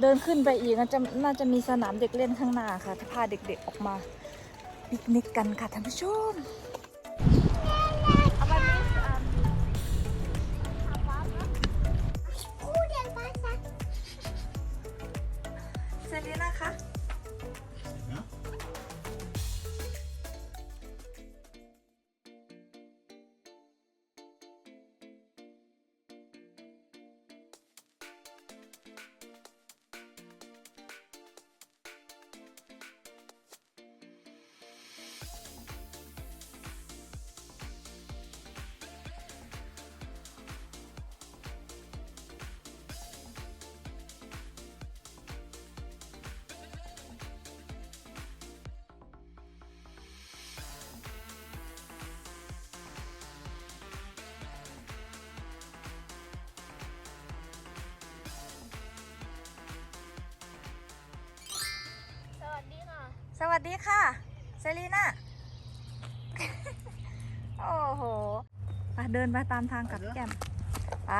เดินขึ้นไปอีกน่าจะน่าจะมีสนามเด็กเล่นข้างหน้าค่ะจะพาเด็กๆออกมาปิกนิกกันค่ะท่านผู้ชม วัสดีค่ะ เซรีน่า โอ้โหไปเดินไปตามทางกับแก้มไป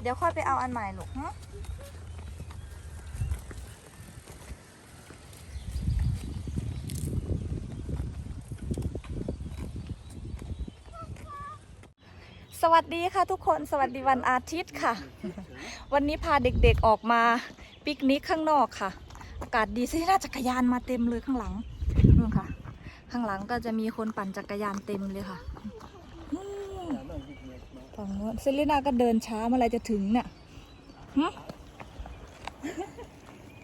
เดี๋ยวค่อยไปเอาอันใหม่ลูกฮะสวัสดีค่ะทุกคนสวัสดีวันอาทิตย์ค่ะ วันนี้พาเด็กๆออกมาปิกนิกข้างนอกค่ะากาศดีซิน่าจักรยานมาเต็มเลยข้างหลังนู่นค่ะ ข้างหลังก็จะมีคนปั่นจักรยานเต็มเลยค่ะฝั่งโน้นเซรีน่าก็เดินช้าเมื่อไรจะถึงเนี่ยหึ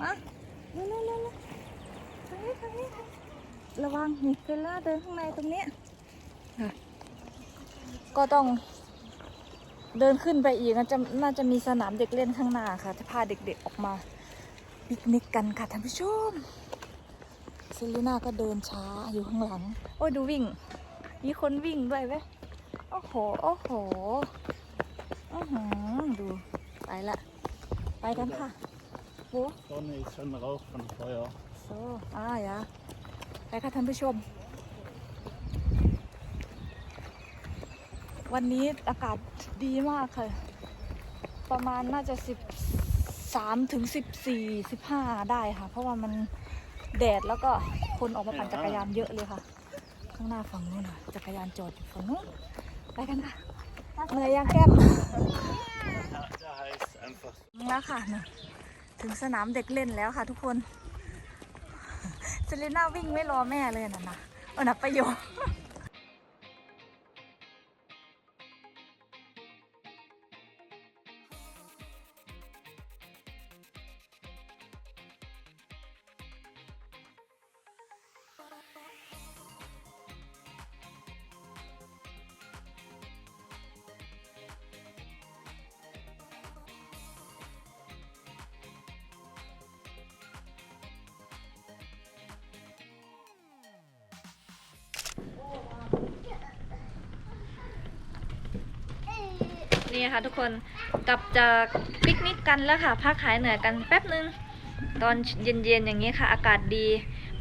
มาเร็วๆๆๆทางนี้ทางนี้ทางนี้ระวังนี่เซรีน่าเดินข้างในตรงนี้ค่ะก็ต้องเดินขึ้นไปอีกน่าจะน่าจะมีสนามเด็กเล่นข้างหน้าค่ะ จะพาเด็กๆออกมา ปิกนิกกันค่ะท่านผู้ชมเซรีน่าก็เดินช้าอยู่ข้างหลัง โอ้ยดูวิ่ง มีคนวิ่งด้วยเว้ยโอ้โห โอ้โหอื้อหือดูไปละ ไปกันค่ะโอ้ Vorne ist schon Rauch von Feuer. โซอ่าอย่าไปค่ะท่านผู้ชม วันนี้อากาศดีมากค่ะ ประมาณน่าจะสิบ สามถึงสิบสี่สิบห้าได้ค่ะ เพราะว่ามันแดดแล้วก็คนออกมาปั่นจักรยานเยอะเลยค่ะ ข้างหน้าฝั่งนู้นน่ะจักรยานจอดอยู่ฝั่งนู้นไปกันค่ะเหนื่อยยังแก้ม Ja, der heißt einfach แล้วค่ะนะถึงสนามเด็กเล่นแล้วค่ะทุกคนเซเลน่าวิ่งไม่รอแม่เลยนะนะเออนะประโยชน์ นี่ค่ะทุกคนกลับจากปิกนิกกันแล้วค่ะพักหายเหนื่อยกันแป๊บนึง ตอนเย็นๆอย่างนี้ค่ะ อากาศดี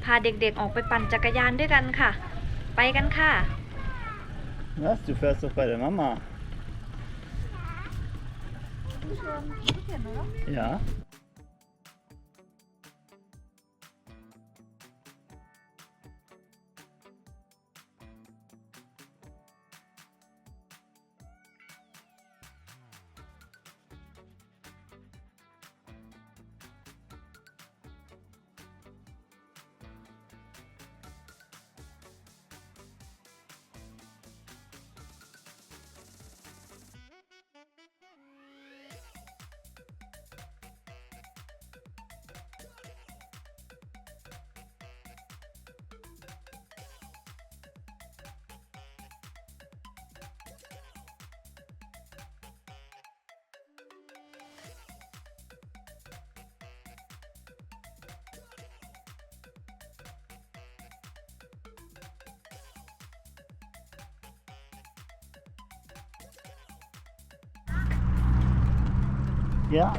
พาเด็กๆออกไปปั่นจักรยานด้วยกันค่ะ ไปกันค่ะ Was? Du fährst doch bei der Mama. Ja. Ja.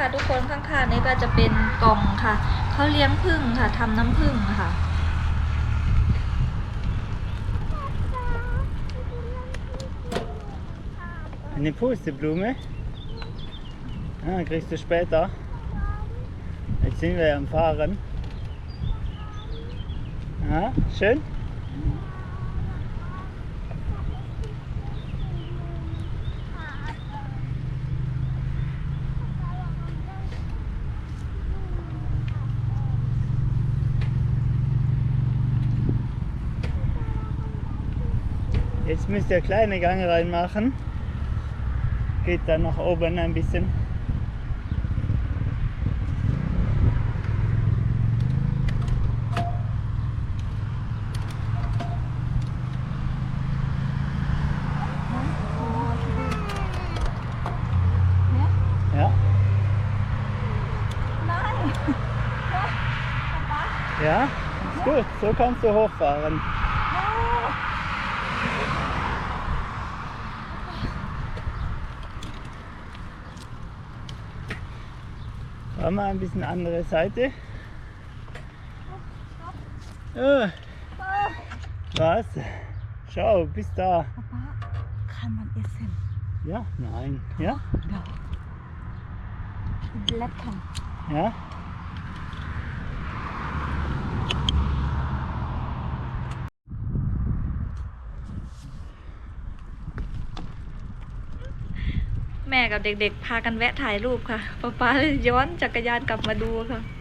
ค่ะ ทุกคนข้างๆนี้ก็จะเป็นกล่องค่ะเขาเลี้ยงผึ้งค่ะทำน้ำผึ้งค่ะอันนี้พูดสิบลูไหม Ah, ะคริสต์สเ später. Jetzt sind wir am Fahren. Ja, schön. Jetzt müsst ihr kleine Gang reinmachen. Geht dann nach oben ein bisschen. Ja, Nein! ja, ist gut. So kannst du hochfahren. Fahren wir ein bisschen andere Seite. Äh, was? Schau, bis da. Papa, kann man essen? Ja, nein. Ja, Ja. Blättern. ja. กับเด็กๆ พากันแวะถ่ายรูปค่ะป๊าป๊าเลยย้อนจักรยานกลับมาดูค่ะ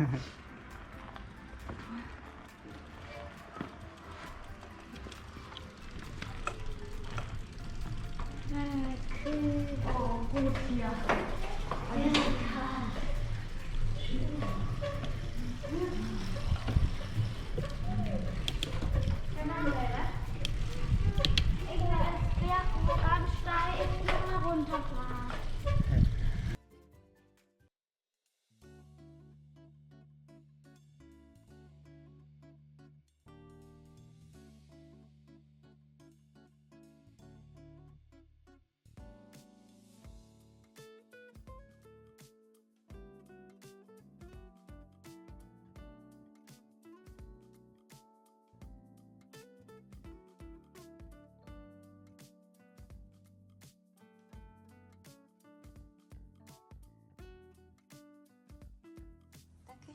Ah, que bom,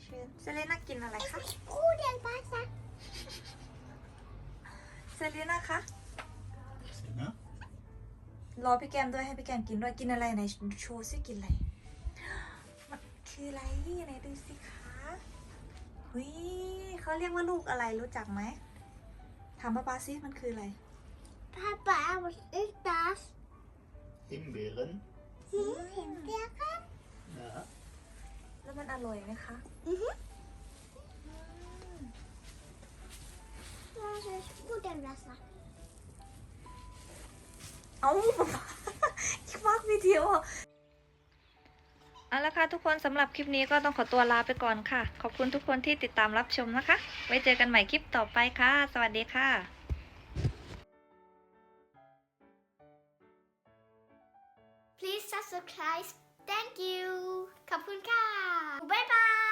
Dankeschön เซเลน่ากินอะไรคะ Sprudelwasser. เซเลน่าคะรอพี่แกมด้วยให้พี่แกมกินด้วยกินอะไรไหนโชว์ซิกินอะไรมันคืออะไรไหนดูสิคะหุยเขาเรียกว่าลูกอะไรรู้จักไหมถามป้าป๊าซิมันคืออะไร Papa, was ist das? Himbeeren. Hm, Himbeere? Ja. แล้วมันอร่อยไหมคะ Mhm. Das ist Sprudelwasser. เอาป๊าป๊าคิดว่าวิดีโอเอาละค่ะทุกคนสำหรับคลิปนี้ก็ต้องขอตัวลาไปก่อนค่ะ ขอบคุณทุกคนที่ติดตามรับชมนะคะ ไว้เจอกันใหม่คลิปต่อไปค่ะ สวัสดีค่ะ Please subscribe. Thank you. Kapunka. Bye bye.